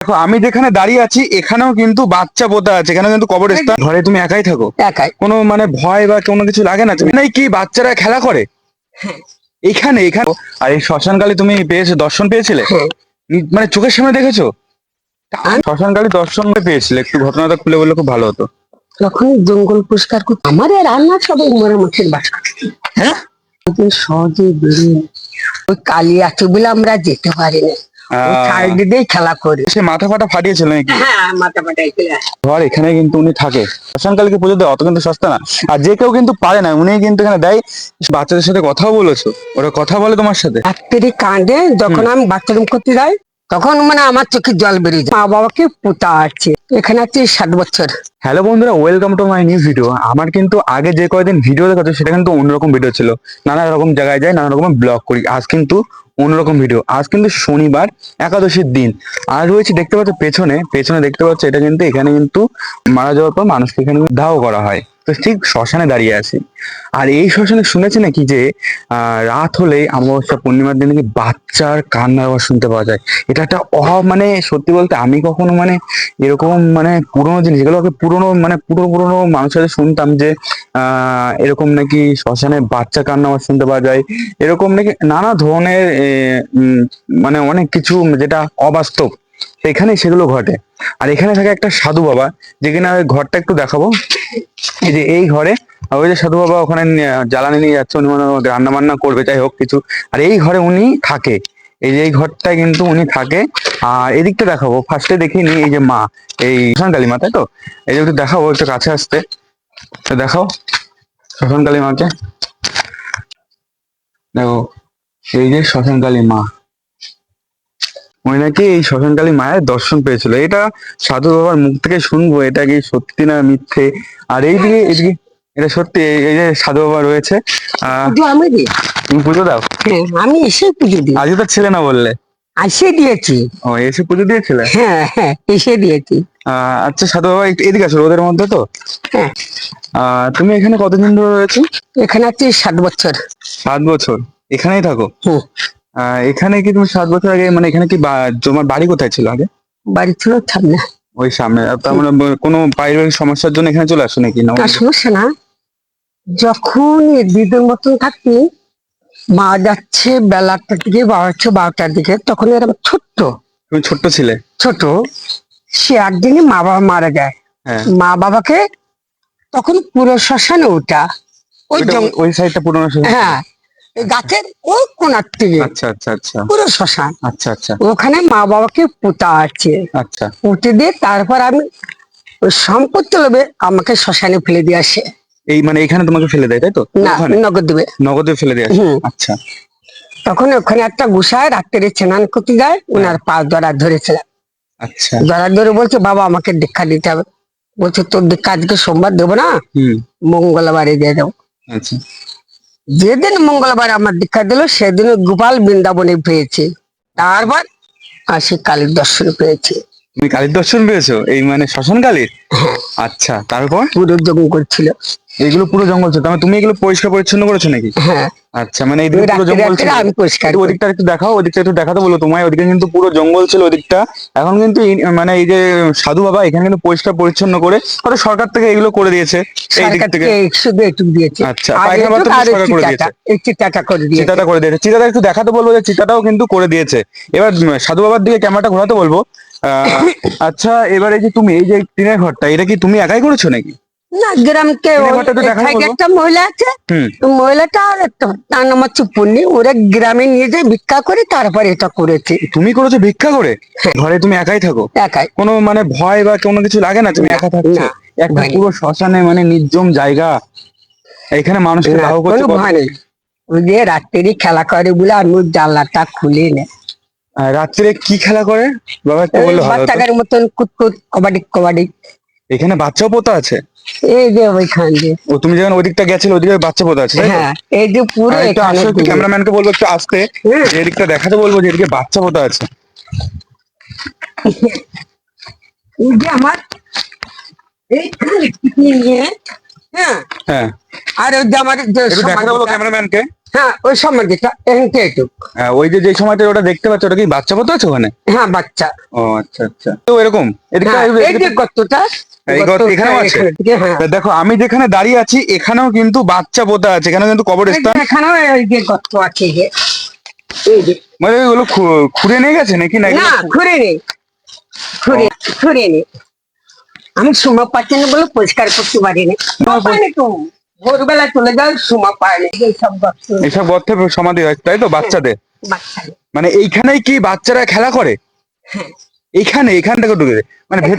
দেখো আমি যেখানে দাঁড়িয়ে আছি এখানেও কিন্তু বাচ্চা পোতা আছে। এখানে কিন্তু কবরস্থান ঘরে তুমি একাই থাকো। একাই। কোনো মানে ভয় বা কোনো কিছু লাগে না তুমি। কি বাচ্চারা খেলা করে? এখানে এখানে আর এই শ্মশানকালী তুমি পেয়েছ দর্শন পেয়েছিলে? হ্যাঁ। মানে চোখের সামনে দেখেছ? শ্মশানকালী দর্শন পেয়েছিলে। একটু ঘটনাটা খুলে বললে খুব ভালো হতো। তখন জঙ্গল পরিষ্কার করতে আমার রান্না সবাই উমরের মাঠের বাসা। হ্যাঁ? সহজে বেরিয়ে ওই কালী আছে বলে আমরা যেতে পারি না। সাইডে দিয়ে খেলা করি। সে মাথা ফাটা ফাটিয়েছিল নাকি? হ্যাঁ মাথা ফাটাইছিল ঘর এখানে কিন্তু উনি থাকে। শ্মশানকালীকে পুজো দেয় অত কিন্তু সস্তা না। আর যে কেউ কিন্তু পারে না উনি কিন্তু এখানে দেয় বাচ্চাদের সাথে কথাও বলেছ। ওরা কথা বলে তোমার সাথে। রাত্রি কাঁদে যখন আমি বাথরুম করতে যাই তখন মানে আমার চোখে জল বেরিয়ে মা বাবাকে পোতা আছে। এখানে আছে সাত বছর। হ্যালো বন্ধুরা welcome to my new video আমার কিন্তু আগে যে কয়দিন ভিডিও দেখাতো, সেটা কিন্তু অন্যরকম ভিডিও ছিল। নানা রকম জায়গায় যাই, নানা রকম ব্লগ করি। আজ কিন্তু অন্যরকম ভিডিও আজ কিন্তু শনিবার, একাদশীর দিন। আর রয়েছে, দেখতে পাচ্ছ পেছনে পেছনে দেখতে পাচ্ছ এটা কিন্তু এখানে কিন্তু মারা যাওয়ার পর মানুষকে এখানে দাহ করা হয়। ঠিক শ্মশানে দাঁড়িয়ে আছি। আর এই শ্মশানে শুনেছি নাকি যে রাত হলে অমাবস্যা পূর্ণিমার দিন নাকি বাচ্চার কান্নার আওয়াজ শুনতে পাওয়া যায়। এটা একটা অভাব মানে সত্যি বলতে আমি কখনো মানে এরকম মানে পুরোনো জিনিস এগুলোকে পুরোনো মানে পুরো পুরোনো মানুষের শুনতাম যে এরকম নাকি শ্মশানে বাচ্চা কান্না আওয়াজ শুনতে পাওয়া যায়। এরকম নাকি নানা ধরনের মানে অনেক কিছু যেটা অবাস্তব। এখানে সেগুলো ঘটে। আর এখানে থাকে একটা সাধু বাবা যেখানে আমি ঘরটা একটু দেখাবো। এই যে এই ঘরে ওই যে সাধু বাবা ওখানে জ্বালানি নিয়ে যাচ্ছে, উনি মানে রান্না বান্না করবে, যাই হোক কিছু। আর এই ঘরে উনি থাকে। এই যে এই ঘরটায় কিন্তু উনি থাকে। আর এদিকটা দেখাবো। ফার্স্টে দেখিয়ে নি এই যে মা, এই শ্মশান কালী মা, তাই তো? এই যে একটু দেখাবো, একটু কাছে আসতে। দেখাও। শ্মশান কালী মাকে। দেখো, এই যে শ্মশান কালী মা। ওই নাকি এই শ্মশান কালী মায়ের দর্শন পেয়েছিল। এটা সাধু বাবার মুখ থেকে শুনব, এটা কি সত্যি না মিথ্যে? আর এইদিকে এদিকে এটা সত্যি এই- এই যে সাধু বাবা রয়েছে আহ পুজো আমি দিই? তুমি পুজো দাও। হ্যাঁ আমি এসে পুজো দিই। আজকে তো ছেলে না বললে? এসে দিয়েছি। ও এসে পুজো দিয়েছিলে? হ্যাঁ হ্যাঁ এসে দিয়েছি। আহ, আচ্ছা সাধু বাবা একটু এদিকে আসো রোদের মধ্যে তো? হ্যাঁ। আহ, তুমি এখানে কতদিন ধরে রয়েছো? এখানে আছে সাত বছর। সাত বছর। এখানেই থাকো? হুম। আহ, এখানে কি তুমি সাত বছর আগে মানে এখানে কি বা- তোমার বাড়ি কোথায় ছিল আগে? বাড়ি ছিল সামনে ওই সামনে। তার মানে কোনো পারিবারিক সমস্যার জন্য এখানে চলে আসো নাকি? না সমস্যা না। যখন দিদির মতন থাকতি মা যাচ্ছে বেলাটার দিকে বাবা হচ্ছে বারোটার দিকে তখন এরকম ছোট্ট। তুমি ছোট্ট ছিলে? ছোট সে একদিনই মা বাবা মারা যায়। হ্যাঁ। মা বাবাকে তখন পুরো শ্মশানে ওটা ওই ওই সাইডটা পুরোনো শহর। হ্যাঁ। এই গাছের ওই কোনার থেকে আচ্ছা আচ্ছা আচ্ছা। পুরো শ্মশান। আচ্ছা আচ্ছা। ওখানে মা বাবাকে পোতা আছে। আচ্ছা। পুঁতে দিয়ে তারপর আমি ওই সম্পত্তি লোভে আমাকে শ্মশানে ফেলে দিয়ে আসে। এই মানে এখানে তোমাকে ফেলে দেয় তাই তো? না ওখানে? নগদ দেবে নগদে ফেলে দেয় হুম। আচ্ছা। তখন ওখানে একটা গুসায় রাত্রে স্নান করতে যায় ওনার পা ধরা ধরেছিলাম আচ্ছা। ধরা ধরে বলছে বাবা আমাকে দীক্ষা দিতে হবে। বলছে তোর দীক্ষা আজকে সোমবার দেবো না? হুম। মঙ্গলবারে দিয়ে দেবো। আচ্ছা। যেদিন মঙ্গলবার আমার দীক্ষা দিল সেদিন গোপাল বৃন্দাবনে পেয়েছি। তারপর আসি কালীর দর্শন পেয়েছে। তুমি কালীর দর্শন পেয়েছ? এই মানে শ্মশান কালীর আচ্ছা তারপর? পুরো জঙ্গল ছিল এইগুলো পুরো জঙ্গল ছিল। মানে তুমি এগুলো পরিষ্কার পরিচ্ছন্ন করেছ নাকি? হ্যাঁ। আচ্ছা মানে ওই এইদিকে পুরো জঙ্গল ছিল। আমি পরিষ্কার ওদিকটা একটু দেখাও ওদিকটা একটু দেখাতে বলো তোমায়। ওদিকে কিন্তু পুরো জঙ্গল ছিল ওদিকটা। এখন কিন্তু মানে এই যে সাধু বাবা এখানে কিন্তু পরিষ্কার পরিচ্ছন্ন করে হয়তো সরকার থেকে এগুলো করে দিয়েছে। এই দিক থেকে। শুধু একটু দিয়েছে। আচ্ছা, পায়খানা বাথরুম সরকার করে টাকা একটু টাকা করে দিয়েছে। চিতাটা করে দিয়েছে। চিতাটা একটু দেখাতে বলব যে চিতাটাও কিন্তু করে দিয়েছে। এবার সাধু বাবার দিকে ক্যামেরাটা ঘোরাতে বলব। আহ, আচ্ছা এবার এই যে তুমি এই যে টিনের ঘরটা এটা কি তুমি একাই করেছ নাকি? না গ্রামকে একটু মহিলা আছে। মহিলাটা আর একটা তার নাম হচ্ছে পুণ্যি। ওরা গ্রামে নিয়ে যায় ভিক্ষা করে তারপরে এটা করেছে। তুমি করেছ ভিক্ষা করে? ঘরে তুমি একাই থাকো? একাই। কোনো মানে ভয় বা কোনো কিছু লাগে না? তুমি একা থাকছো না, একটা পুরো শ্মশানে মানে নির্জম জায়গা। এখানে মানুষকে দাহ করছে ভয় নেই। ওই যে রাত্রি খেলা করে বলে আর আমি জানলাটা খুলে নে। আর রাত্রে কি খেলা করে? বাবা একটু বললে। মতন কুতকুত কবাডি কবাডি। এখানে বাচ্চাও পোতা আছে? এই যে ওইখান দিয়ে। ও তুমি যখন ওদিকটা গেছিলে ওদিকে বাচ্চা পোতা আছে হ্যাঁ এই যে পুরো একটু আসো একটু ক্যামেরাম্যানকে বলব একটু আসতে এদিকটা দেখাতে বলব যে এদিকে বাচ্চা পোতা আছে। এই যে আমার নিয়ে? হ্যাঁ। হ্যাঁ। আর ওই যে আমার দেখাতে বলো ক্যামেরাম্যানকে? হ্যাঁ ওই সময় যেটা এখান একটু। হ্যাঁ, ওই যে যে সময়টা ওটা দেখতে পাচ্ছ ওটা কি বাচ্চা পথ আছে ওখানে? হ্যাঁ বাচ্চা। ও আচ্ছা আচ্ছা। তো এরকম? এদিকে হ্যাঁ, এই যে গর্তটা হ্যাঁ তা দেখো আমি যেখানে দাঁড়িয়ে আছি এখানেও কিন্তু বাচ্চা পোতা আছে। এখানেও কিন্তু কবরস্থান। এখানেও গর্ত আছে এই যে। মানে ওগুলো খুঁড়ে নিয়ে গেছে নাকি? না ঘুরে নেই। ঘুরে নেই। আমি সুমা পাচ্ছি না বলে পরিষ্কার করতে পারিনি। ভোরবেলা চলে যাও সুমা পায়নি। এইসব গর্ত। এসব গর্তে সমাধি হয় তাই তো বাচ্চাদের। মানে এইখানেই কি বাচ্চারা খেলা করে? হ্যাঁ। এইখানে এখান থেকে ঢুকে মানে এখান।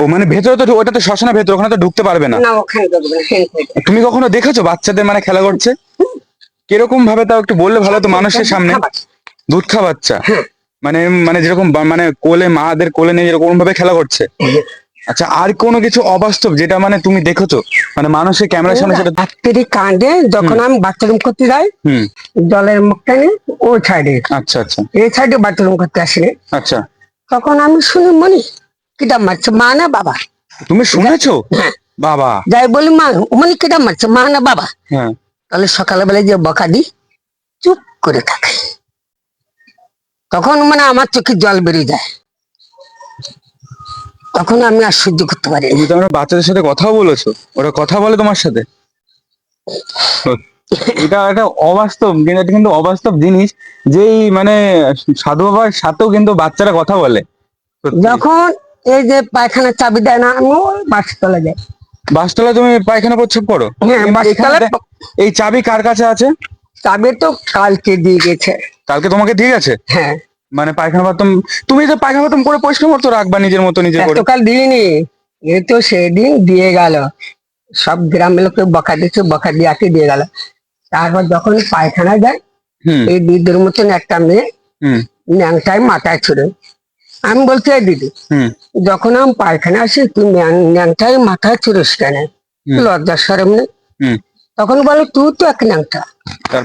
ও মানে ভেতরে তো ওটা তো শ্মশানের ভেতর ওখানে তো ঢুকতে পারবে না। এখান। তুমি কখনো দেখেছ বাচ্চাদের মানে খেলা করছে? কীরকম ভাবে তাও একটু বললে ভালো তো মানুষের সামনে? দুধ খা বাচ্চা। হ্যাঁ। মানে মানে যেরকম মানে কোলে মাদের কোলে নিয়ে যেরকম ভাবে খেলা করছে। আচ্ছা আর কোনো কিছু অবাস্তব যেটা মানে তুমি দেখেছ? মানে মানুষের ক্যামেরার সামনে সেটা রাত্রি কাঁদে যখন আমি বাথরুম করতে যাই হুম। জলের মুখটা নিয়ে ওই সাইডে আচ্ছা আচ্ছা। এই সাইডে বাথরুম করতে আসিনি আচ্ছা। তখন আমি শুনি মনি কিটা মারছে? মা না বাবা? তুমি শুনেছো? হ্যাঁ। বাবা। যাই বলি মা মনি কিটা মারছে? মা না বাবা? হ্যাঁ। তাহলে সকালবেলা যে বকা দি চুপ করে থাকে। তখন মানে আমার চোখে জল বেরিয়ে যায়। তখন আমি আর সহ্য করতে পারি। তুমি তো আমরা বাচ্চাদের সাথে কথা বলেছ। ওরা কথা বলে তোমার সাথে। এটা একটা অবাস্তব কিন্তু এটা কিন্তু অবাস্তব জিনিস যেই মানে সাধু বাবার সাথেও কিন্তু বাচ্চারা কথা বলে। যখন এই যে পায়খানার চাবি দেয় না আমি ওই বাস তলে যাই বাসতলা তুমি পায়খানা প্রচ্ছপ করো? হ্যাঁ এই- বাসতলা এই চাবি কার কাছে আছে? চাবি তো কালকে দিয়ে গেছে। কালকে তোমাকে দিয়ে গেছে? হ্যাঁ। মানে পায়খানা বাথরুম তুমি যে পায়খানা বাথরুম করে পরিষ্কার মতো রাখবা নিজের মতো নিজে করে। এতকাল দিইনি। এ তো সেদিন দিয়ে গেল। সব গ্রামের লোককে বকা দিচ্ছে বকা দিয়ে দিয়াকে দিয়ে গেল। তারপর যখন পায়খানা যায় এই দিদির মতন একটা মেয়ে ন্যাংটায় মাথায় ছুড়ে আমি বলছি "এই দিদি যখন আমি পায়খানা আসি তুই ন্যাং- ন্যাংটায় মাথায় ছুড়িস কেন? হুম। লজ্জা সরম নেই? হুম। তখন বলো তুই তো এক ন্যাংটা।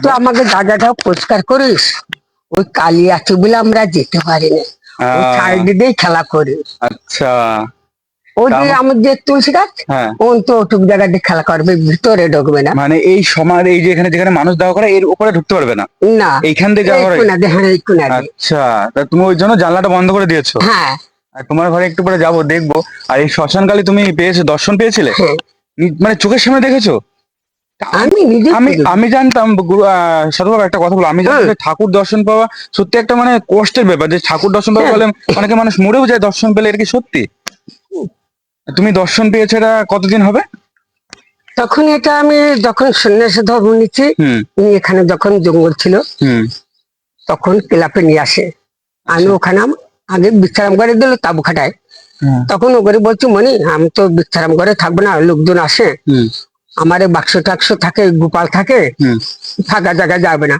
তুই আমাকে জায়গাটা পরিষ্কার করিস। ওই কালি আছে বলে আমরা যেতে পারি না। দিয়ে খেলা করি আচ্ছা। যে তার- আমার যে তুলসী গাছ হ্যাঁ। কোন তো জায়গাতে খেলা করবে ভিতরে ঢুকবে না। মানে এই সমাজ এই যে এখানে যেখানে মানুষ দেওয়া করে এর উপরে ঢুকতে পারবে না। এইখান হ্যাঁ এই কোনাতে। আচ্ছা তা তুমি ওই জন্য জানলাটা বন্ধ করে দিয়েছ? হ্যাঁ। আর তোমার ঘরে একটু পরে যাব দেখব। আর এই শ্মশান শ্মশানকালী তুমি পেয়েছ দর্শন পেয়েছিলে। মানে চোখের সামনে দেখেছ? আমি আমি আমি জানতাম সাধুবাবু একটা কথা বলো। আমি জানতাম। ঠাকুর দর্শন পাওয়া সত্যি একটা মানে কষ্টের ব্যাপার যে ঠাকুর দর্শন পাওয়া। বলে অনেকে মানুষ মরেও যায় দর্শন পেলে এটা কি সত্যি? তুমি দর্শন পেয়েছ এটা কতদিন হবে? তখন এটা আমি যখন সন্ন্যাস ধর্ম নিচ্ছি এখানে যখন জঙ্গল ছিল হুম। তখন ক্লাবে নিয়ে আসে। আমি ওখানে আম- আগে বিশ্রাম করে দিল তাবু খাটায় তখন ওখানে বলছি মনি আমি তো বিশ্রাম করে থাকব না লোকজন আসে। আমার বাক্স টাক্স থাকে গোপাল থাকে হুম। থাকা জায়গা যাবে না।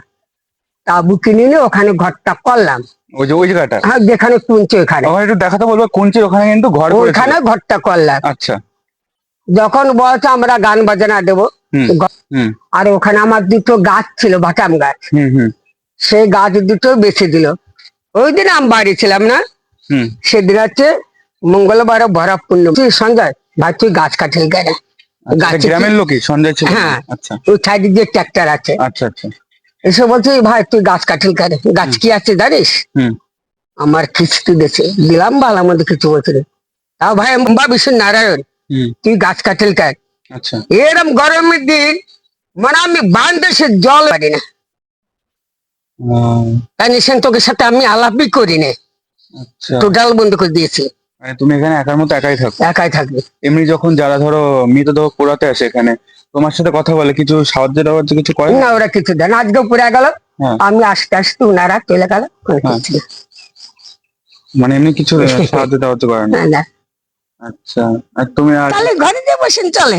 তাবু কিনে নিয়ে ওখানে ঘরটা করলাম। ওই যে ওই জায়গাটা? হ্যাঁ যেখানে কুঞ্চে ওখানে। ওখানে একটু দেখাতে বলব কুঞ্চির ওখানে কিন্তু ঘর। ওইখানে ঘরটা করলাম। আচ্ছা। যখন বলছে আমরা গান বাজনা দেবো আর ওখানে আমার দুটো গাছ ছিল বাটাম গাছ। হুম হুম। সেই গাছ দুটো বেছে দিল। ওই দিন আমি বাড়ি ছিলাম না? সেদিন হচ্ছে মঙ্গলবার ভরা পূর্ণ তুই সঞ্জয় ভাই তুই গাছ কাটিল কেন? আচ্ছা, কি- গ্রামের লোকই সঞ্জয় ছিল। হ্যাঁ। আচ্ছা। ওই সাইডে যে ট্রাক্টর আছে। আচ্ছা আচ্ছা। এসে বলছে ভাই তুই গাছ কাটিল কেন? গাছ কি আছে জানিস? আমার কিস্তি দিয়েছে। দিলাম ভালো আমাদের কিছু বলছে না। তাও ভাই বিষ্ণু নারায়ণ তুই গাছ কাটিল কেন? আচ্ছা। এরম গরমের দিন মানে আমি সে জল পারি না। তাই নিশান তোকে সাথে আমি আলাপই করি না। আচ্ছা। টোটাল বন্ধ করে দিয়েছি। মানে তুমি এখানে একার মতো একাই থাকো? একাই থাকবে। এমনি যখন যারা ধরো মৃতদেহ পোড়াতে আসে এখানে তোমার সাথে কথা বলে কিছু সাহায্য টাহায্য কিছু করে না ওরা কিছু দেয় আজকে পুরা গেল। হ্যাঁ। আমি আস্তে আস্তে ওনারা চলে গেল। হ্যাঁ। মানে এমনি কিছু সাহায্য টাহায্য করে না না, না। আচ্ছা। আর তুমি আর ঘরে যে বসেন চলে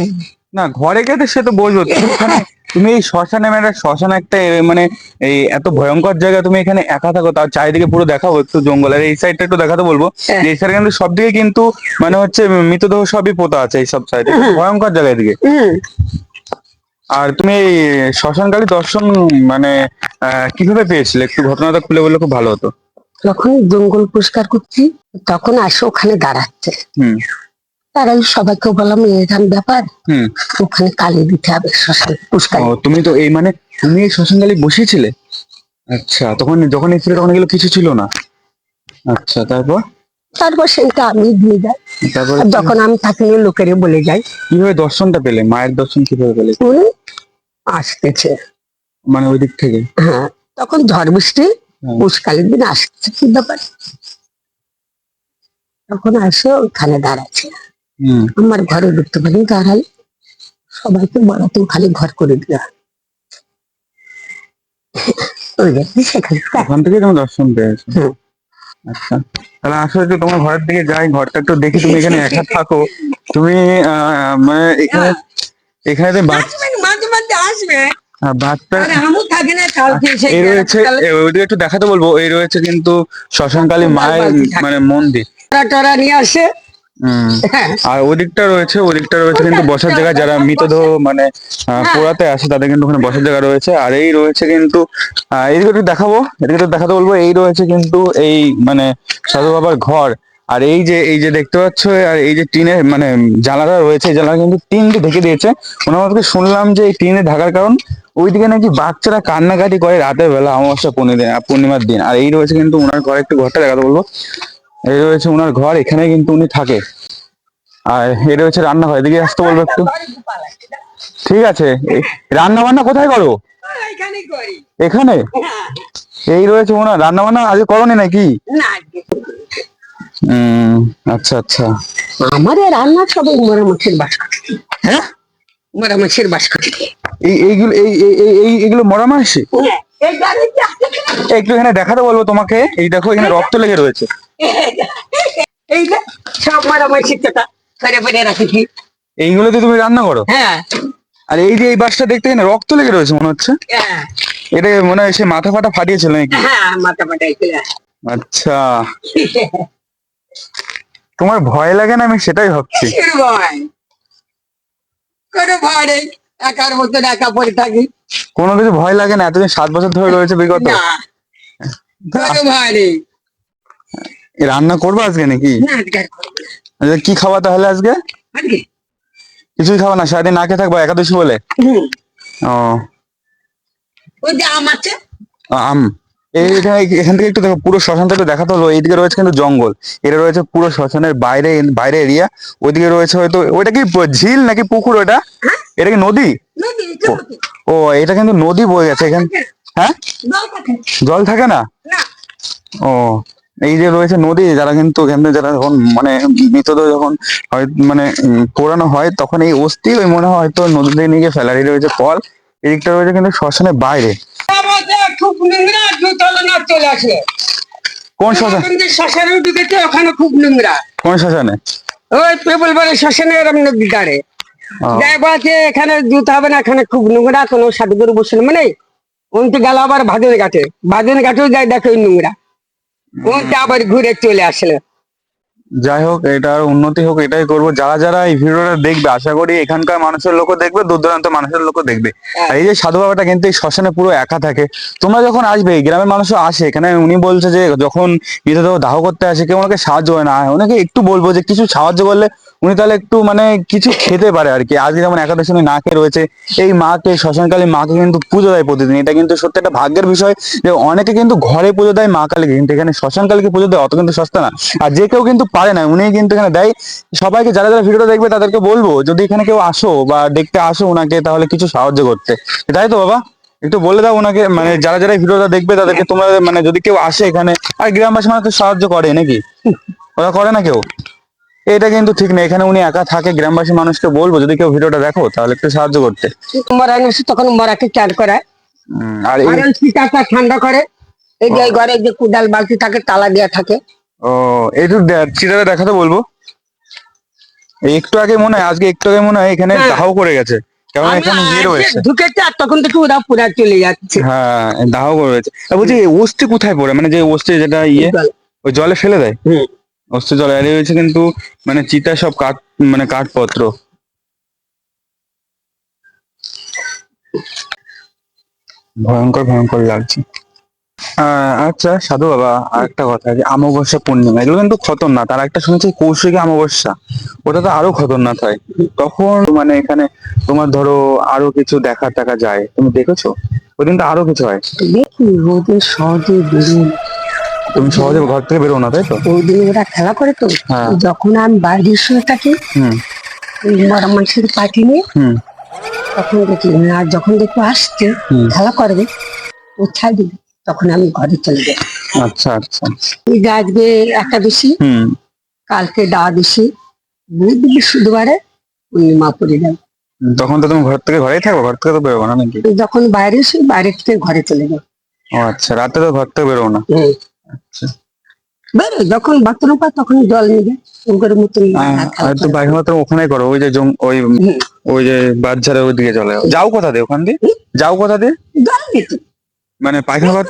না ঘরে গেলে সে তো বলব। তুমি এই শ্মশানে মানে শ্মশান একটা মানে এই এত ভয়ঙ্কর জায়গা তুমি এখানে একা থাকো তার চারিদিকে পুরো দেখাবো একটু জঙ্গল। আর এই সাইডটা একটু দেখাতে বলব হ্যাঁ। যে এই সাইডে কিন্তু সব দিকে কিন্তু মানে হচ্ছে মৃতদেহ সবই পোতা আছে এই সব সাইডে ভয়ঙ্কর জায়গা এদিকে। আর তুমি এই শ্মশানকালী দর্শন মানে আহ, কীভাবে পেয়েছিলে? একটু ঘটনাটা খুলে বললে খুব ভালো হতো। যখন জঙ্গল পরিষ্কার করছি তখন আসে ওখানে দাঁড়াচ্ছে। হুম তার আগে সবাইকে বললাম এরকম ব্যাপার। হুম। ওখানে কালি দিতে হবে শ্মশান তুমি তো এই মানে তুমি এই শ্মশানকালী বসিয়েছিলে আচ্ছা তখন যখন এসেছিলে তখন এগুলো কিছু ছিল না। আচ্ছা তারপর? তারপর সেইটা আমি দিয়ে যাই। যখন আমি তাকে লোকের বলে যাই। কীভাবে দর্শনটা পেলে? মায়ের দর্শন কীভাবে পেলে? উনি আসতেছে। মানে ওই দিক থেকে? হ্যাঁ তখন ঝড় বৃষ্টি হ্যাঁ। পুষ্কালের দিন আসতেছে কি ব্যাপার? তখন আসে ওখানে দাঁড়াচ্ছে। আমার ঘরে ঢুকতে পারি দাঁড়াই। সবাইকে বলাতে খালি ঘর করে দেওয়া ওখান থেকে তুমি দর্শন পেয়েছ? আচ্ছা। তাহলে একটু তোমার ঘরের দিকে যাই ঘরটা একটু দেখি তুমি এখানে একা থাকো। তুমি মানে এখানে এখানে মাঝে মাঝে আসবে। এই রয়েছে ওইদিকে একটু দেখাতে বলব এই রয়েছে কিন্তু শ্মশানকালী মায়ের মানে মন্দির। টরা নিয়ে আসে। হ্যাঁ আর ওদিকটা রয়েছে ওদিকটা রয়েছে কিন্তু বসার জায়গা যারা মৃতদেহ মানে আহ, পোড়াতে আসে তাদের কিন্তু ওখানে বসার জায়গা রয়েছে। আর এই রয়েছে কিন্তু আহ, এইদিকে একটু দেখাবো এদিকে একটু দেখাতে বলব এই রয়েছে কিন্তু এই মানে সাধু বাবার ঘর। আর এই যে এই যে দেখতে পাচ্ছ আর এই যে টিনের মানে জানালা রয়েছে এই জানালা কিন্তু টিন ঢেকে দিয়েছে। ওনার মধ্যে শুনলাম যে এই টিনে ঢাকার কারণ ওইদিকে নাকি বাচ্চারা কান্নাকাটি করে রাতের বেলা অমাবস্যা পূর্ণিমা পূর্ণিমার দিন। আর এই রয়েছে কিন্তু ওনার ঘরে একটু ঘরটা দেখাতে বলব। এই রয়েছে ওনার ঘর এখানে কিন্তু উনি থাকে। আর এটা হচ্ছে রান্নাঘর এদিকে আসতে বলব একটু? ঠিক আছে রান্না বান্না কোথায় করো? এখানে? এই রয়েছে ওনার রান্না বান্না আজকে করনি নাকি? উম আচ্ছা আচ্ছা। এই রান্না সবাই মরামছের বাস। হ্যাঁ? মরামছের বাস। এই এইগুলো এই এই- এই- এই এগুলো মরা এই গাড়িতে একটু এখানে দেখাতে বলব তোমাকে। এই দেখো এখানে রক্ত লেগে রয়েছে। এই যে সব মরামছের কথা করে করে রাখেছি। এইগুলোতে তুমি রান্না করো? হ্যাঁ। আর এই যে এই বাসটা দেখতে এখানে রক্ত লেগে রয়েছে মনে হচ্ছে? হ্যাঁ। এটা মনে হয় সে মাথা ফাটা ফাটিয়েছিল নাকি? হ্যাঁ মাথা আচ্ছা। তোমার ভয় লাগে না? আমি সেটাই ভাবছি। ভয়? কোনো ভয় নেই। একার একা পড়ে থাকি। কোনো কিছু ভয় লাগে না? এতদিন সাত বছর ধরে রয়েছে বিগত। না কোনো ভয় নেই। রান্না করব আজকে নাকি। আচ্ছা, কি খাওয়া তাহলে আজকে? আজকে? কিছুই খাওয়া না সারাদিন না খেয়ে থাকব একাদশী বলে? ও। আম আছে? আম। এই এখান থেকে একটু দেখো পুরো শ্মশানটা একটু দেখাতে হলো এইদিকে রয়েছে কিন্তু জঙ্গল। এটা রয়েছে পুরো শ্মশানের বাইরে বাইরে এরিয়া। ওইদিকে রয়েছে হয়তো ওইটা কি ঝিল নাকি পুকুর ওটা এটা কি নদী? ও এটা কিন্তু নদী বয়ে গেছে এখানে হ্যাঁ? জল থাকে। না? ও এই যে রয়েছে নদী যারা কিন্তু এখানে যারা যখন মানে মৃতদেহ যখন হয় মানে পোড়ানো হয় তখন এই অস্থি ওই মনে হয় হয়তো নদীতে নিয়ে গিয়ে ফেলার রয়েছে কল এদিকটা রয়েছে কিন্তু শ্মশানের বাইরে। খুব নোংরা দুতলা না চলে আসে কোন শ্মশান শ্মশানে ঢুকেছে ওখানে খুব নোংরা। কোন শ্মশানে? ওই পেপল বাড়ি শ্মশানে এরম নদী দাঁড়ে ও, এখানে জুত হবে না এখানে খুব নোংরা কোনো সাধুগুরু বসে মানে গেল আবার ঘাটে। ঘাটেও যায় দেখে ওই নোংরা আবার ঘুরে চলে আসলো। যাই হোক এটা উন্নতি হোক এটাই করব। যারা যারা এই ভিডিওটা দেখবে আশা করি এখানকার মানুষের লোকও দেখবে দূর দূরান্ত মানুষের লোকও দেখবে। আর এই যে সাধু বাবাটা কিন্তু এই শ্মশানে পুরো একা থাকে। তোমরা যখন আসবে গ্রামের মানুষও আসে। এখানে উনি বলছে যে যখন মৃতদেহ দাহ করতে আসে কেউ ওনাকে সাহায্য হয় না। ওনাকে একটু বলব যে কিছু সাহায্য করলে উনি তাহলে একটু মানে কিছু খেতে পারে আর কি। আজকে যেমন একাদশী উনি না খেয়ে রয়েছে, এই মাকে, শ্মশানকালী মাকে কিন্তু পুজো দেয় প্রতিদিন। এটা কিন্তু সত্যি একটা ভাগ্যের বিষয় যে অনেকে কিন্তু ঘরে পুজো দেয় মা কালীকে, কিন্তু এখানে শ্মশানকালীকে পুজো দেয় অত কিন্তু সস্তা না। আর যে কেউ কিন্তু পারে না উনি কিন্তু এখানে দেয়। সবাইকে যারা যারা ভিডিওটা দেখবে তাদেরকে বলব, যদি এখানে কেউ আসো বা দেখতে আসো ওনাকে তাহলে কিছু সাহায্য করতে। তাই তো বাবা? একটু বলে দাও ওনাকে মানে যারা যারা ভিডিওটা দেখবে তাদেরকে তোমরা মানে যদি কেউ আসে এখানে, আর গ্রামবাসী মানুষ সাহায্য করে নাকি? ওরা করে না কেউ? এটা কিন্তু ঠিক নেই এখানে উনি একা থাকে গ্রামবাসী মানুষকে বলব যদি কেউ ভিডিওটা দেখো তাহলে একটু সাহায্য করতে। মরা তখন মরাকে চার করায় আর এই ঠান্ডা করে। এই যে এই ঘরে যে কুদাল বালতি থাকে তালা দেওয়া থাকে। ও একটু দে- চিটাটা দেখাতে বলব। একটু আগে মনে হয় আজকে একটু আগে মনে হয় এখানে হ্যাঁ। দাহ করে গেছে। এখানে ঢুকেছে আর তখন থেকে ওরা পুরা চলে যাচ্ছে। হ্যাঁ দাহ করে রয়েছে বলছি অস্থি কোথায় পড়ে? মানে যে অস্থি যেটা ইয়ে ওই জলে ফেলে দেয়? হুম। অস্থি জলে আর রয়েছে কিন্তু মানে চিতা সব কাঠ মানে কাঠপত্র। ভয়ঙ্কর ভয়ঙ্কর লাগছে। আচ্ছা সাধু বাবা আরেকটা কথা যে অমাবস্যা পূর্ণিমা এগুলো কিন্তু খতরনাক। আর একটা শুনেছি কৌশিকী অমাবস্যা। ওটা তো আরও খতরনাক হয়। তখন মানে এখানে তোমার ধরো আরও কিছু দেখা টাকা যায়। তুমি দেখেছ? ওই দিন তো আরও কিছু হয়। দেখি ওদের সহজে বেরোয়। তুমি সহজে ঘর থেকে বেরো না তাই তো? ওই দিন ওরা খেলা করে তো হ্যাঁ। যখন আমি বাইরের শুয়ে থাকি মরা মানুষের পাটি নিয়ে তখন দেখি আর যখন দেখব আসছে খেলা করবে ও ছাই দিবে তখন আমি ঘরে চলে যাই। আচ্ছা আচ্ছা। এই আজকে একাদশী হুম। কালকে দ্বাদশী বুধ বৃহস্পতিবারে পূর্ণিমা পড়ে যাবে। তখন তো তুমি ঘর থেকে ঘরেই থাকব ঘর থেকে তো বেরোবো না নাকি? যখন বাইরে এসে বাইরে থেকে ঘরে চলে যাবে ও আচ্ছা রাতে তো ঘর থেকে বেরোবো না। বেরো যখন বাথরুম পায় তখন জল নিবে ওগুলোর মতন আহ, আর তো পায়খানা তো ওখানেই করো ওই যে ওই ওই যে বাচ্চারা ওই দিকে চলে। যাও। কোথা দিয়ে ওখান দিয়ে? যাও কোথা দিয়ে? মানে পায়খানা ওখানে?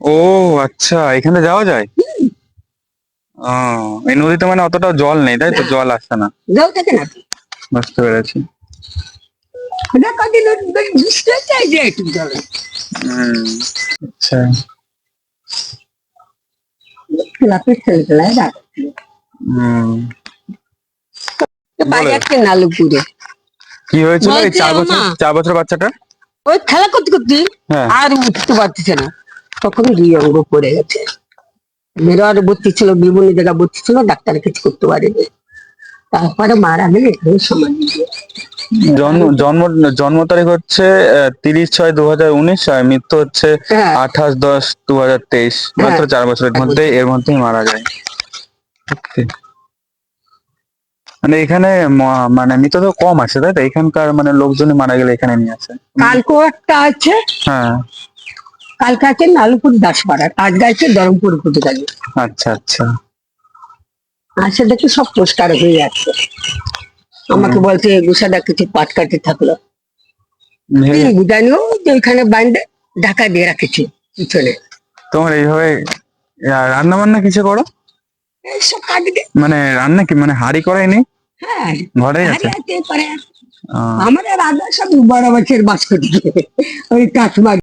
ও আচ্ছা এখানে যাওয়া যায়? এই নদীতে মানে অতটা জল নেই তাই তো জল আসছে না। জল থাকে না বুঝতে পেরেছি। যে একটু জল। আচ্ছা। বাজারকে নালুপুরে কি হয়েছিল এই চার বছর চার বছর বাচ্চাটা? ওই খেলা করতে করতে হ্যাঁ। আর উঠতে পারতেছে না। তখন দুই অঙ্গ পড়ে গেছে। মেয়েরও আর ভর্তি ছিল বিভিন্ন জায়গায় ভর্তি ছিল ডাক্তার কিছু করতে পারেনি। তারপরে মারা গেলে এখানে দিয়ে। জন্ম জন্ম জন্ম তারিখ হচ্ছে তিরিশ ছয় দু হাজার উনিশ আর মৃত্যু হচ্ছে হ্যাঁ। আঠাশ দশ দু হাজার তেইশ। মাত্র হ্যাঁ। চার বছরের মধ্যে এর মধ্যেই মারা যায়। মানে এখানে মানে মৃত তো কম আছে তাই তো? এখানকার মানে লোকজনই মারা গেলে এখানে নিয়ে আসে। কালকেও একটা আছে। হ্যাঁ। কালকে আছে নালুপুর দাসপাড়া আজকে আছে ধরমপুর কুটিকালি আচ্ছা আচ্ছা। আসে দেখি সব পোস্টার হয়ে যাচ্ছে। আমাকে বলছে গুসাদা কিছু পাট কাটি থাকল বুঝানিও যে ওইখানে বাইন্ডে ঢাকা দিয়ে রাখেছি পিছনে। তোমার এইভাবে রান্না বান্না কিছু করো? এইসব কাটবে মানে রান্না কি মানে হাড়ি করাই নেই? হ্যাঁ আরে আছে? আমার রাজা সব বড় বছর বাস করছে ওই কাকিমা